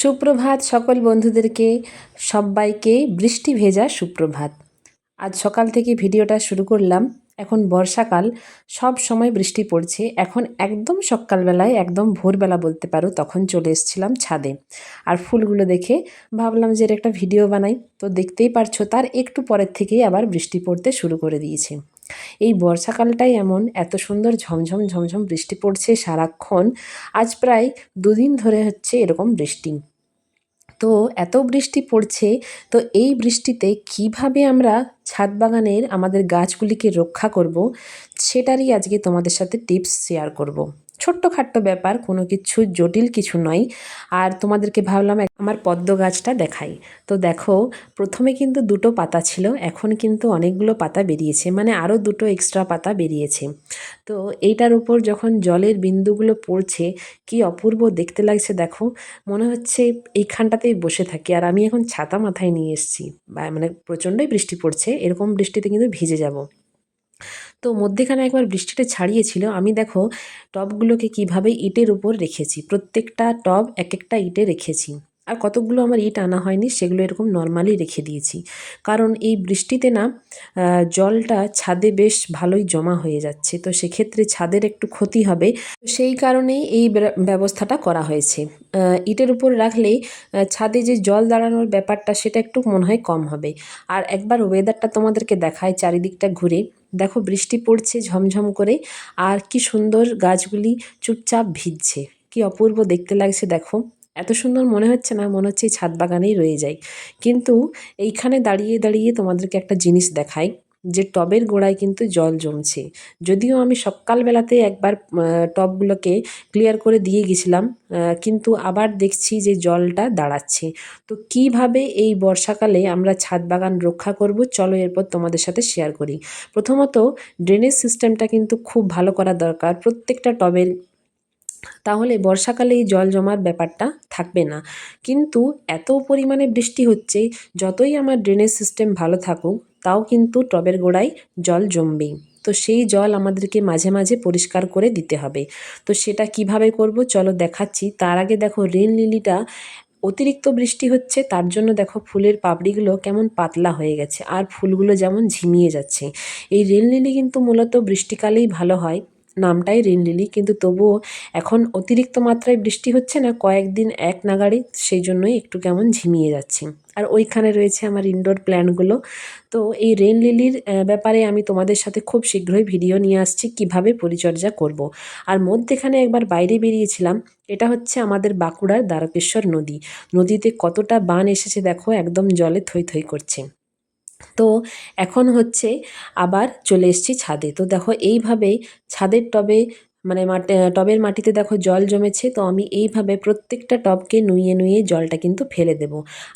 সুপ্রভাত সকল বন্ধুদেরকে, সবাইকে বৃষ্টি ভেজা সুপ্রভাত। আজ সকাল থেকে ভিডিওটা শুরু করলাম। এখন বর্ষাকাল, সব সময় বৃষ্টি পড়ছে। এখন একদম সকালবেলায়, একদম ভোরবেলা বলতে পারো, তখন চলে এসেছিলাম ছাদে। আর ফুলগুলো দেখে ভাবলাম যে এর একটা ভিডিও বানাই। তো দেখতেই পারছ, তার একটু পরের থেকেই আবার বৃষ্টি পড়তে শুরু করে দিয়েছে। এই বর্ষাকালটাই এমন, এত সুন্দর ঝমঝম ঝমঝম বৃষ্টি পড়ছে সারাক্ষণ। আজ প্রায় দুদিন ধরে হচ্ছে এরকম বৃষ্টি। তো এত বৃষ্টি পড়ছে, তো এই বৃষ্টিতে কীভাবে আমরা ছাদ বাগানের আমাদের গাছগুলিকে রক্ষা করব, সেটারই আজকে তোমাদের সাথে টিপস শেয়ার করব। ছোট্টখাট্ট ব্যাপার, কোনো কিছু জটিল কিছু নয়। আর তোমাদেরকে ভাবলাম আমার পদ্ম গাছটা দেখাই। তো দেখো, প্রথমে কিন্তু দুটো পাতা ছিল, এখন কিন্তু অনেকগুলো পাতা বেরিয়েছে মানে আরও দুটো এক্সট্রা পাতা বেরিয়েছে। তো এইটার উপর যখন জলের বিন্দুগুলো পড়ছে, কি অপূর্ব দেখতে লাগছে দেখো, মনে হচ্ছে এইখানটাতেই বসে থাকি। আর আমি এখন ছাতা মাথায় নিয়ে এসেছি মানে প্রচণ্ডই বৃষ্টি পড়ছে, এরকম বৃষ্টিতে কিন্তু ভিজে যাব। তো মধ্যেখানে একবার বৃষ্টিটা ছাড়িয়েছিল। আমি দেখো টবগুলোকে কীভাবে ইটের উপর রেখেছি। প্রত্যেকটা টব এক একটা ইটে রেখেছি। আর কতকগুলো আমার ইট আনা হয়নি সেগুলো এরকম নর্মালি রেখে দিয়েছি। কারণ এই বৃষ্টিতে না জলটা ছাদে বেশ ভালোই জমা হয়ে যাচ্ছে। তো সেক্ষেত্রে ছাদের একটু ক্ষতি হবে। সেই কারণেই এই ব্যবস্থাটা করা হয়েছে। ইটের উপর রাখলেই ছাদে যে জল দাঁড়ানোর ব্যাপারটা সেটা একটু মনে হয় কম হবে। আর একবার ওয়েদারটা তোমাদেরকে দেখায় চারিদিকটা ঘুরে। দেখো বৃষ্টি পড়ছে ঝমঝম করে, আর কি সুন্দর গাছগুলি চুপচাপ ভিজছে। কি অপূর্ব দেখতে লাগছে দেখো। এত সুন্দর মনে হচ্ছে না, মনে হচ্ছে এই ছাদ বাগানেই রয়ে যায় কিন্তু এইখানে দাঁড়িয়ে দাঁড়িয়ে তোমাদেরকে একটা জিনিস দেখাই। যে টবের গোড়ায় কিন্তু জল জমছে। যদিও আমি সকালবেলাতে একবার টবগুলোকে ক্লিয়ার করে দিয়ে গেছিলাম কিন্তু আবার দেখছি যে জলটা দাঁড়াচ্ছে। তো কীভাবে এই বর্ষাকালে আমরা ছাদ বাগান রক্ষা করব, চলো এরপর তোমাদের সাথে শেয়ার করি। প্রথমত ড্রেনেজ সিস্টেমটা কিন্তু খুব ভালো করা দরকার প্রত্যেকটা টবের। তাহলে বর্ষাকালে এই জল জমার ব্যাপারটা থাকবে না। কিন্তু এত পরিমাণে বৃষ্টি হচ্ছে, যতই আমার ড্রেনেজ সিস্টেম ভালো থাকুক তাও কিন্তু টবের গোড়ায় জল জমবেই তো সেই জল আমাদেরকে মাঝে মাঝে পরিষ্কার করে দিতে হবে। তো সেটা কীভাবে করব? চলো দেখাচ্ছি। তার আগে দেখো, রেল লিলিটা অতিরিক্ত বৃষ্টি হচ্ছে, তার জন্য দেখো ফুলের পাপড়িগুলো কেমন পাতলা হয়ে গেছে। আর ফুলগুলো যেমন ঝিমিয়ে যাচ্ছে। এই রেল লিলি কিন্তু মূলত বৃষ্টিকালেই ভালো হয়। নামটাই রেন লিলি। কিন্তু তবুও এখন অতিরিক্ত মাত্রায় বৃষ্টি হচ্ছে না, কয়েকদিন এক নাগাড়ে সেই জন্যই একটু কেমন ঝিমিয়ে যাচ্ছে। আর ওইখানে রয়েছে আমার ইনডোর প্ল্যানগুলো তো এই রেন লিলির ব্যাপারে আমি তোমাদের সাথে খুব শীঘ্রই ভিডিও নিয়ে আসছি, কীভাবে পরিচর্যা করব। আর মধ্যেখানে একবার বাইরে বেরিয়েছিলাম, এটা হচ্ছে আমাদের বাঁকুড়ার দ্বারকেশ্বর নদী। নদীতে কতটা বান এসেছে দেখো, একদম জলে থই থই করছে। তো এখন হচ্ছে আবার চলে এসছি ছাদে। তো দেখো এইভাবেই ছাদের টবে মানে টবের মাটিতে দেখো জল জমেছে, তো আমি এইভাবে প্রত্যেকটা টবকে নুইয়ে নুইয়ে জলটা কিন্তু ফেলে দেব।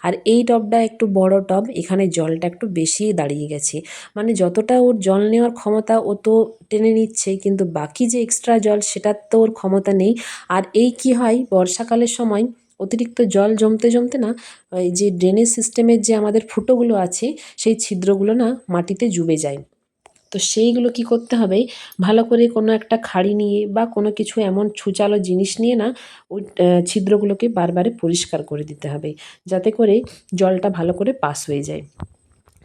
আর এই টবটা একটু বড় টব, এখানে জলটা একটু বেশিই দাঁড়িয়ে গেছে। মানে যতটা ওর জল নেওয়ার ক্ষমতা ও তো টেনে নিচ্ছে, কিন্তু বাকি যে এক্সট্রা জল সেটার তো ওর ক্ষমতা নেই। আর এই কি হয়, বর্ষাকালের সময় অতিরিক্ত জল জমতে জমতে না, এই যে ড্রেনেজ সিস্টেমের যে আমাদের ফুটোগুলো আছে, সেই ছিদ্রগুলো না মাটিতে জুবে যায়। তো সেইগুলো কি করতে হবে? ভালো করে কোনো একটা খাড়ি নিয়ে বা কোনো কিছু এমন ছুচালো জিনিস নিয়ে না, ওই ছিদ্রগুলোকে বারবারে পরিষ্কার করে দিতে হবে, যাতে করে জলটা ভালো করে পাস হয়ে যায়।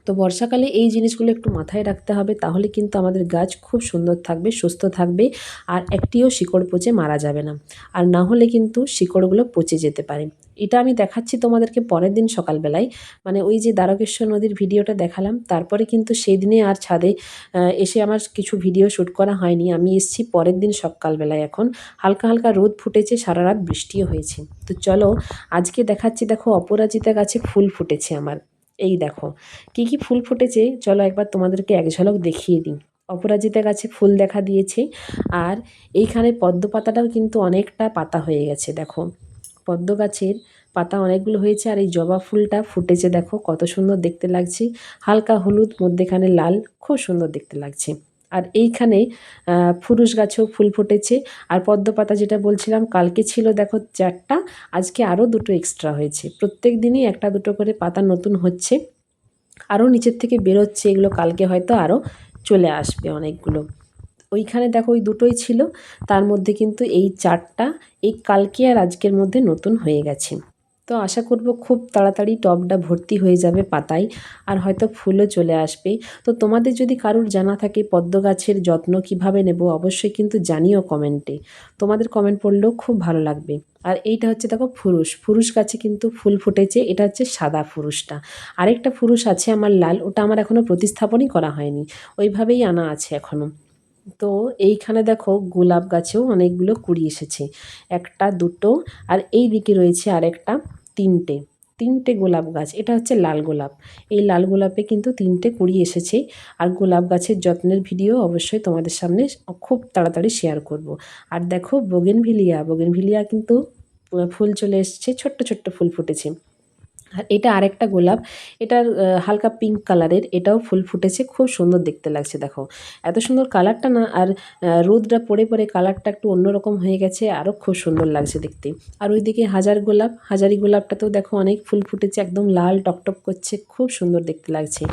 তো বর্ষাকালে এই জিনিসগুলো একটু মাথায় রাখতে হবে, তাহলে কিন্তু আমাদের গাছ খুব সুন্দর থাকবে, সুস্থ থাকবে আর একটিও শিকড় পচে মারা যাবে না। আর না হলে কিন্তু শিকড়গুলো পচে যেতে পারে। এটা আমি দেখাচ্ছি তোমাদেরকে পরের দিন সকালবেলায়। মানে ওই যে দ্বারকেশ্বর নদীর ভিডিওটা দেখালাম, তারপরে কিন্তু সেই দিনে আর ছাদে এসে আমার কিছু ভিডিও শ্যুট করা হয়নি। আমি এসছি পরের দিন সকালবেলায় এখন। হালকা হালকা রোদ ফুটেছে সারা রাত বৃষ্টিও হয়েছে। তো চলো আজকে দেখাচ্ছি, দেখো অপরাজিতা গাছে ফুল ফুটেছে আমার। এই দেখো, কি কি ফুল ফুটেছে, চলো একবার তোমাদেরকে এক ঝলক দেখিয়ে দিই। অপরাজিতা গাছে ফুল দেখা দিয়েছে, আর এইখানে পদ্ম পাতাটাও কিন্তু অনেকটা পাতা হয়ে গেছে, দেখো। পদ্ম গাছের পাতা অনেকগুলো হয়েছে, আর এই জবা ফুলটা ফুটেছে, দেখো, কত সুন্দর দেখতে লাগছে। হালকা হলুদ, মধ্যেখানে লাল, খুব সুন্দর দেখতে লাগছে। আর এইখানে ফুরুষ গাছেও ফুল ফুটেছে। আর পদ্ম পাতা যেটা বলছিলাম, কালকে ছিল দেখো চারটা, আজকে আরও দুটো এক্সট্রা হয়েছে। প্রত্যেক দিনই একটা দুটো করে পাতা নতুন হচ্ছে। আরও নিচের থেকে বেরোচ্ছে, এগুলো কালকে হয়তো আরও চলে আসবে অনেকগুলো। ওইখানে দেখো ওই দুটোই ছিল, তার মধ্যে কিন্তু এই চারটা, এই কালকে আর আজকের মধ্যে নতুন হয়ে গেছে। তো আশা করব খুব তাড়াতাড়ি টবটা ভর্তি হয়ে যাবে পাতায়, আর হয়তো ফুলও চলে আসবে। তো তোমাদের যদি কারোর জানা থাকে পদ্ম গাছের যত্ন কীভাবে নেব, অবশ্যই কিন্তু জানিও কমেন্টে। তোমাদের কমেন্ট পড়লেও খুব ভালো লাগবে। আর এইটা হচ্ছে দেখো ফুরুষ। ফুরুষ গাছে কিন্তু ফুল ফুটেছে, এটা হচ্ছে সাদা ফুরুষটা। আরেকটা ফুরুষ আছে আমার লাল, ওটা আমার এখনও প্রতিস্থাপনই করা হয়নি। ওইভাবেই আনা আছে এখনও তো এইখানে দেখো গোলাপ গাছেও অনেকগুলো কুড়ি এসেছে। একটা, দুটো, আর এই দিকে রয়েছে আরেকটা। তিনটে তিনটে গোলাপ গাছ, এটা হচ্ছে লাল গোলাপ। এই লাল গোলাপে কিন্তু তিনটে কুড়ি এসেছে। আর গোলাপ গাছের যত্নের ভিডিও অবশ্যই তোমাদের সামনে খুব তাড়াতাড়ি শেয়ার করব। আর দেখো, বগেনভিলিয়া, বোগেনভিলিয়া কিন্তু ফুল চলে এসছে, ছোট্ট ছোট্ট ফুল ফুটেছে। আর এটা আরেকটা গোলাপ। এটার হালকা পিঙ্ক কালারের এটাও ফুল ফুটেছে, খুব সুন্দর দেখতে লাগছে, দেখো। এত সুন্দর কালারটা না, আর রোদটা পড়ে পড়ে কালারটা একটু অন্যরকম হয়ে গেছে আরও খুব সুন্দর লাগছে দেখতে। আর ওইদিকে হাজার গোলাপ, হাজারি গোলাপটাতেও দেখো অনেক ফুল ফুটেছে, একদম লাল টকটক করছে, খুব সুন্দর দেখতে লাগছে।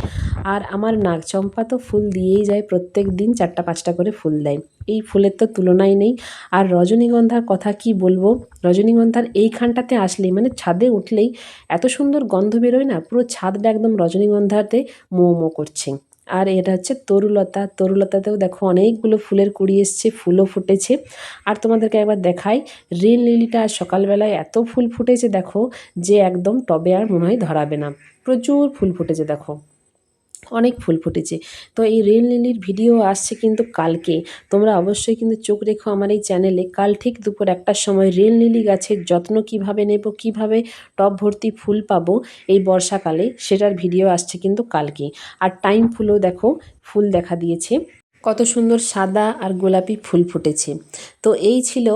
আর আমার নাগ চম্পা তো ফুল দিয়েই যায়, প্রত্যেক দিন চারটা পাঁচটা করে ফুল দেয়। এই ফুলের তো তুলনাই নেই। আর রজনীগন্ধার কথা কি বলব? রজনীগন্ধার এইখানটাতে আসলেই মানে ছাদে উঠলেই এত সুন্দর গন্ধ বেরোয় না, পুরো ছাদটা একদম রজনীগন্ধাতে মো মো করছে। আর এটা হচ্ছে তরুলতা। তরুলতাতেও দেখো অনেকগুলো ফুলের কুড়ি এসছে, ফুলও ফুটেছে। আর তোমাদেরকে একবার দেখাই, রেল লিলিটা সকালবেলায় এত ফুল ফুটেছে দেখো, যে একদম টবে আর মনে হয় ধরাবে না। প্রচুর ফুল ফুটেছে দেখো। অনেক ফুল ফুটেছে। তো এই রেল লিলির ভিডিও আসছে কিন্তু কালকে। তোমরা অবশ্যই কিন্তু চোখ রেখো আমার এই চ্যানেলে। কাল ঠিক দুপুর একটার সময় রেল লিলি গাছের যত্ন কীভাবে নেব, কীভাবে টপ ভর্তি ফুল পাবো এই বর্ষাকালে, সেটার ভিডিও আসছে কিন্তু কালকে। আর টাইম ফুলও দেখো, ফুল দেখা দিয়েছে। কত সুন্দর সাদা আর গোলাপি ফুল ফুটেছে। তো এই ছিল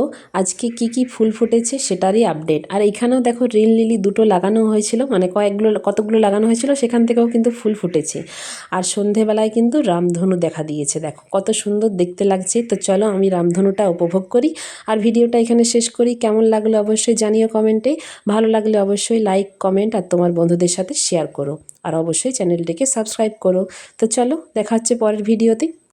আজকে কি কি ফুল ফুটেছে সেটারই আপডেট। আর এখানেও দেখো রিল লিলি দুটো লাগানো হয়েছিল মানে কয়েকগুলো, কতগুলো লাগানো হয়েছিল সেখান থেকেও কিন্তু ফুল ফুটেছে। আর সন্ধেবেলায় কিন্তু রামধনু দেখা দিয়েছে, দেখো কত সুন্দর দেখতে লাগছে। তো চলো আমি রামধনুটা উপভোগ করি। আর ভিডিওটা এখানে শেষ করি। কেমন লাগল অবশ্যই জানিও কমেন্টে। ভালো লাগলে অবশ্যই লাইক, কমেন্ট আর তোমার বন্ধুদের সাথে শেয়ার করো। আর অবশ্যই চ্যানেলটিকে সাবস্ক্রাইব করো। তো চলো দেখা হচ্ছে পরের ভিডিওতে।